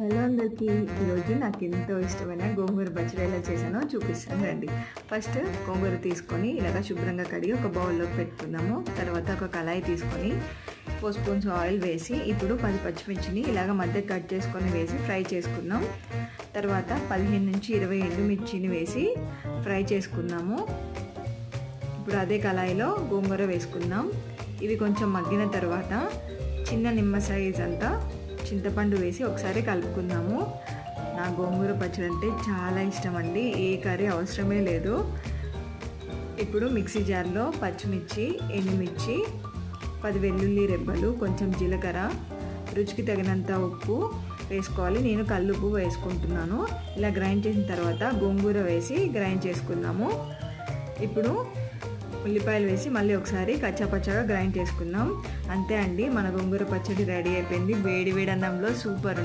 Hello అందరికీ. ఈరోజు నాకు ఎంతో ఇష్టమైన గోంగూర బచ్చడి ఎలా చేశానో చూపిస్తాను. రండి. ఫస్ట్ గోంగూర తీసుకొని ఇలాగ శుభ్రంగా కడిగి ఒక బౌల్లో పెట్టుకుందాము. తర్వాత ఒక కళాయి తీసుకొని ఫోర్ స్పూన్స్ ఆయిల్ వేసి ఇప్పుడు పది పచ్చిమిర్చిని ఇలాగ మధ్య కట్ చేసుకొని వేసి ఫ్రై చేసుకుందాం. తర్వాత పదిహేను నుంచి ఇరవై ఎండుమిర్చిని వేసి ఫ్రై చేసుకుందాము. ఇప్పుడు అదే కళాయిలో గోంగూర వేసుకుందాం. ఇవి కొంచెం మగ్గిన తర్వాత చిన్న నిమ్మ సైజ్ అంతా చింతపండు వేసి ఒకసారి కలుపుకుందాము. నా గోంగూర పచ్చడి అంటే చాలా ఇష్టం అండి ఏ కర్రీ అవసరమే లేదు. ఇప్పుడు మిక్సీ జార్లో పచ్చిమిర్చి ఎండుమిర్చి పది వెల్లుల్లి రెబ్బలు కొంచెం జీలకర్ర రుచికి తగినంత ఉప్పు వేసుకోవాలి. నేను కల్లుప్పు వేసుకుంటున్నాను. ఇలా గ్రైండ్ చేసిన తర్వాత గోంగూర వేసి గ్రైండ్ చేసుకుందాము. ఇప్పుడు ఉల్లిపాయలు వేసి మళ్ళీ ఒకసారి కచ్చాపచ్చగా గ్రైండ్ చేసుకుందాం. అంతే అండి మన గోంగూర పచ్చడి రెడీ అయిపోయింది. వేడి వేడి అన్నంలో సూపర్